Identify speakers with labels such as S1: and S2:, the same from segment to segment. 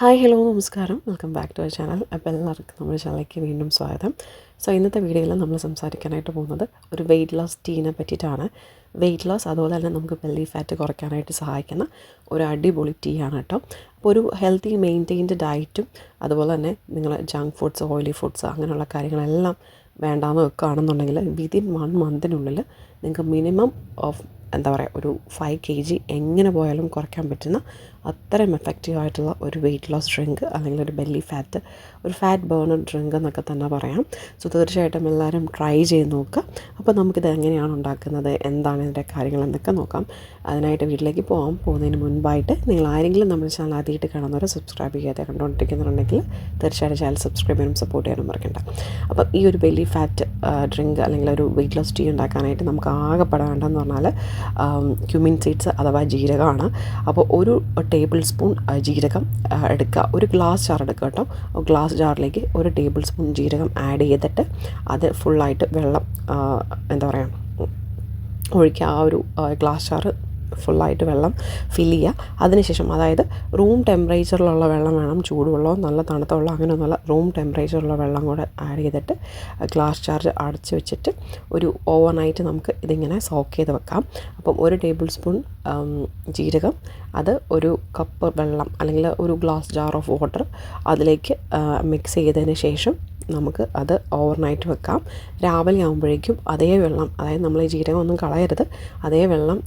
S1: Hi hello നമസ്കാരം. Welcome back to our channel. അപ്പോൾ എല്ലാവർക്കും നമ്മുടെ ചാനലിലേക്ക് വീണ്ടും സ്വാഗതം. സോ ഇന്നത്തെ വീഡിയോയിൽ നമ്മൾ സംസാരിക്കാനായിട്ട് പോകുന്നത് ഒരു വെയിറ്റ് ലോസ് ടീനെ പറ്റിയിട്ടാണ്. വെയിറ്റ് ലോസ് അതുപോലെ തന്നെ നമുക്ക് ബെല്ലി ഫാറ്റ് കുറയ്ക്കാനായിട്ട് സഹായിക്കുന്ന ഒരു അടിപൊളി ടീ ആണ് കേട്ടോ. അപ്പോൾ ഒരു ഹെൽത്തി മെയിന്റെയിൻഡ് ഡയറ്റും അതുപോലെ തന്നെ നിങ്ങൾ ജങ്ക് ഫുഡ്സ് ഓയിലി ഫുഡ്സ് അങ്ങനെയുള്ള കാര്യങ്ങളെല്ലാം വേണ്ടാന്ന് വെക്കുകയാണെന്നുണ്ടെങ്കിൽ വിതിൻ വൺ മന്തിനുള്ളിൽ നിങ്ങൾക്ക് മിനിമം ഓഫ് എന്താ പറയുക ഒരു ഫൈവ് കെ ജി എങ്ങനെ പോയാലും കുറയ്ക്കാൻ പറ്റുന്ന അത്രയും എഫക്റ്റീവ് ആയിട്ടുള്ള ഒരു വെയിറ്റ് ലോസ് ഡ്രിങ്ക് അല്ലെങ്കിൽ ഒരു ബെല്ലി ഫാറ്റ് ഒരു ഫാറ്റ് ബേണർ ഡ്രിങ്ക് എന്നൊക്കെ തന്നെ പറയാം. സോ തീർച്ചയായിട്ടും എല്ലാവരും ട്രൈ ചെയ്ത് നോക്കുക. അപ്പോൾ നമുക്കിത് എങ്ങനെയാണ് ഉണ്ടാക്കുന്നത് എന്താണ് ഇതിന്റെ കാര്യങ്ങൾ എന്നൊക്കെ നോക്കാം. അതിനായിട്ട് വീട്ടിലേക്ക് പോകാം പോകുന്നതിന് മുൻപായിട്ട് നിങ്ങൾ ആരെങ്കിലും നമ്മുടെ ചാനൽ ആദ്യമായിട്ട് കാണുന്നവർ സബ്സ്ക്രൈബ് ചെയ്യാതെ കണ്ടുകൊണ്ടിരിക്കുന്നുണ്ടെങ്കിൽ തീർച്ചയായിട്ടും ചാനൽ സബ്സ്ക്രൈബ് ചെയ്യാനും സപ്പോർട്ട് ചെയ്യാനും മറക്കണ്ട. അപ്പം ഈ ഒരു ബെല്ലി ഫാറ്റ് ഡ്രിങ്ക് അല്ലെങ്കിൽ ഒരു വെയിറ്റ് ലോസ് ടീ ഉണ്ടാക്കാനായിട്ട് നമുക്ക് ആകെപ്പെടേണ്ടതെന്ന് പറഞ്ഞാൽ ക്യുമിൻ സീഡ്സ് അഥവാ ജീരകമാണ്. അപ്പോൾ ഒരു ടേബിൾ സ്പൂൺ ജീരകം എടുക്കുക. ഒരു ഗ്ലാസ് ജാർ എടുക്കുക കേട്ടോ. ഗ്ലാസ് ജാറിലേക്ക് ഒരു ടേബിൾ സ്പൂൺ ജീരകം ആഡ് ചെയ്തിട്ട് അത് ഫുള്ളായിട്ട് വെള്ളം എന്താ പറയുക ഒഴിക്കുക. ആ ഒരു ഗ്ലാസ് ജാറ് ഫുള്ളായിട്ട് വെള്ളം ഫില്ല് ചെയ്യുക. അതിനുശേഷം അതായത് റൂം ടെമ്പറേച്ചറിലുള്ള വെള്ളം വേണം ചൂടുവെള്ളവും നല്ല തണുത്ത വെള്ളം അങ്ങനെയൊന്നുമല്ല. റൂം ടെമ്പറേച്ചറിലുള്ള വെള്ളം കൂടെ ആഡ് ചെയ്തിട്ട് ഗ്ലാസ് ചാർജ് അടച്ച് വെച്ചിട്ട് ഒരു ഓവർ നൈറ്റ് നമുക്ക് ഇതിങ്ങനെ സോക്ക് ചെയ്ത് വെക്കാം. അപ്പം ഒരു ടേബിൾ സ്പൂൺ ജീരകം അത് ഒരു കപ്പ് വെള്ളം അല്ലെങ്കിൽ ഒരു ഗ്ലാസ് ജാർ ഓഫ് വാട്ടർ അതിലേക്ക് മിക്സ് ചെയ്തതിന് ശേഷം നമുക്ക് അത് ഓവർനൈറ്റ് വെക്കാം. രാവിലെ ആകുമ്പോഴേക്കും അതേ വെള്ളം അതായത് നമ്മൾ ഈ ജീരകം ഒന്നും കളയരുത്. അതേ വെള്ളം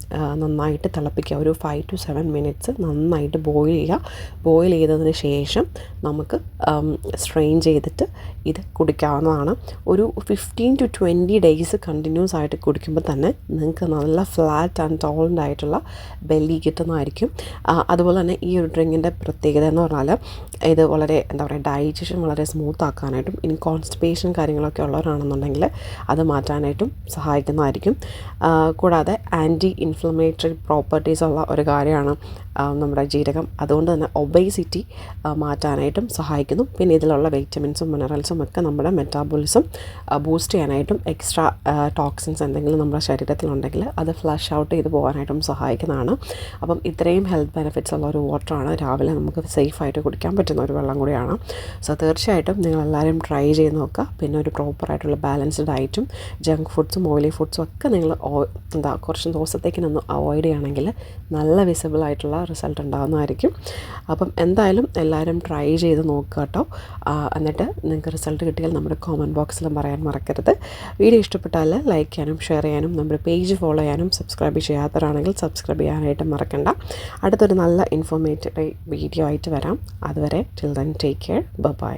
S1: നന്നായിട്ട് തിളപ്പിക്കുക. ഒരു ഫൈവ് ടു സെവൻ മിനിറ്റ്സ് നന്നായിട്ട് ബോയിൽ ചെയ്യുക. ബോയിൽ ചെയ്തതിന് ശേഷം നമുക്ക് സ്ട്രെയിൻ ചെയ്തിട്ട് ഇത് കുടിക്കാവുന്നതാണ്. ഒരു fifteen to twenty days continuous ആയിട്ട് കുടിക്കുമ്പോൾ തന്നെ നിങ്ങൾക്ക് നല്ല ഫ്ലാറ്റ് ആൻഡ് ടോളന്റ് ആയിട്ടുള്ള ബെല്ലി കിട്ടുന്നതായിരിക്കും. അതുപോലെ തന്നെ ഈ ഒരു ഡ്രിങ്കിന്റെ പ്രത്യേകത എന്ന് പറഞ്ഞാൽ ഇത് വളരെ എന്താ പറയുക ഡൈജഷൻ വളരെ സ്മൂത്ത് ആക്കാനായിട്ടും ഇനി കോൺസ്റ്റിപ്പേഷൻ കാര്യങ്ങളൊക്കെ ഉള്ളവരാണെന്നുണ്ടെങ്കിൽ അത് മാറ്റാനായിട്ടും സഹായിക്കുന്നതായിരിക്കും. കൂടാതെ ആന്റി ഇൻഫ്ലമേറ്ററി പ്രോപ്പർട്ടീസ് ഉള്ള ഒരു കാര്യമാണ്. നമ്മുടെ ജീരകം അതുകൊണ്ട് തന്നെ ഒബേസിറ്റി മാറ്റാനായിട്ടും സഹായിക്കുന്നു. പിന്നെ ഇതിലുള്ള വൈറ്റമിൻസും മിനറൽസും ഒക്കെ നമ്മുടെ മെറ്റാബോളിസം ബൂസ്റ്റ് ചെയ്യാനായിട്ടും എക്സ്ട്രാ ടോക്സിൻസ് എന്തെങ്കിലും നമ്മുടെ ശരീരത്തിലുണ്ടെങ്കിൽ അത് ഫ്ലഷ് ഔട്ട് ചെയ്ത് പോകാനായിട്ടും സഹായിക്കുന്നതാണ്. അപ്പം ഇത്രയും ഹെൽത്ത് ബെനിഫിറ്റ്സ് ഉള്ള ഒരു വാട്ടറാണ് രാവിലെ നമുക്ക് സേഫായിട്ട് കുടിക്കാൻ പറ്റുന്ന ഒരു വെള്ളം കൂടിയാണ്. സോ തീർച്ചയായിട്ടും നിങ്ങളെല്ലാവരും ട്രൈ ചെയ്ത് നോക്കുക. പിന്നെ ഒരു പ്രോപ്പറായിട്ടുള്ള ബാലൻസ്ഡ് ഡയറ്റും ജങ്ക് ഫുഡ്സും ഓയിലി ഫുഡ്സും ഒക്കെ നിങ്ങൾ എന്താ കുറച്ച് ദിവസത്തേക്കിനൊന്ന് അവോയ്ഡ് ചെയ്യുകയാണെങ്കിൽ നല്ല വിസിബിൾ ആയിട്ടുള്ള റിസൾട്ട് ഉണ്ടാകുന്നതായിരിക്കും. അപ്പം എന്തായാലും എല്ലാവരും ട്രൈ ചെയ്ത് നോക്കുക കേട്ടോ. എന്നിട്ട് നിങ്ങൾക്ക് റിസൾട്ട് കിട്ടിയാൽ നമ്മുടെ കോമന്റ് ബോക്സിലും പറയാൻ മറക്കരുത്. വീഡിയോ ഇഷ്ടപ്പെട്ടാൽ ലൈക്ക് ചെയ്യാനും ഷെയർ ചെയ്യാനും നമ്മുടെ പേജ് ഫോളോ ചെയ്യാനും സബ്സ്ക്രൈബ് ചെയ്യാത്തവരാണെങ്കിൽ സബ്സ്ക്രൈബ് ചെയ്യാനായിട്ട് മറക്കണ്ട. അടുത്തൊരു നല്ല ഇൻഫോർമേറ്റീവ് വീഡിയോ ആയിട്ട് വരാം. അതുവരെ till then take care bye